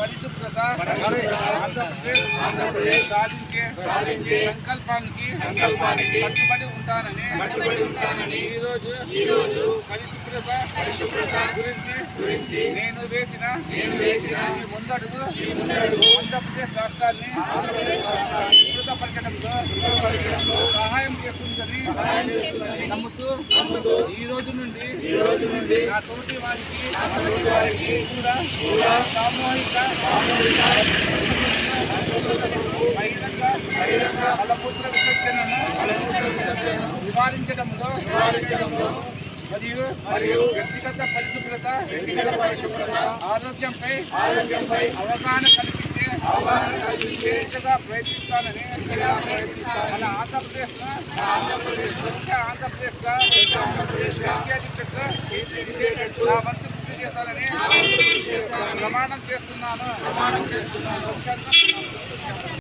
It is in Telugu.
పరిశుభ్రత ఆంధ్రప్రదేశ్ సాధించే సాధించే సంకల్పానికి సంకల్పానికి కట్టుబడి ఉంటానని కట్టుబడి ఉంటానని ఈ రోజు ఈ రోజు పరిశుభ్రత పరిశుభ్రత గురించి గురించి నేను వేసిన నేను వేసిన ముందడుగు ఆంధ్రప్రదేశ్ రాష్ట్రాన్ని ఆంధ్రప్రదేశ్ రాష్ట్రాన్ని సహాయం చేస్తుందని నమ్ముతూ ఈ రోజు నుండి ఈ రోజు నుండి నా తోటి వారికి వారికి కూడా సామూహిక బహిరంగ విసర్జనను నివారించడంలో నివారించడంలో మరియు మరియు వ్యక్తిగత పరిశుభ్రత వ్యక్తిగత పరిశుభ్రత ఆరోగ్యంపై ఆరోగ్యంపై అవగాహన కల్పించే దిశగా ప్రయత్నిస్తానని మన ఆంధ్రప్రదేశ్ ఆంధ్రప్రదేశ్ ఆంధ్రప్రదేశ్గా ఆంధ్రప్రదేశ్గా నా వంతు కృషి చేస్తానని ప్రమాణం చేస్తున్నాను. ప్రమాణం చేస్తున్నాను.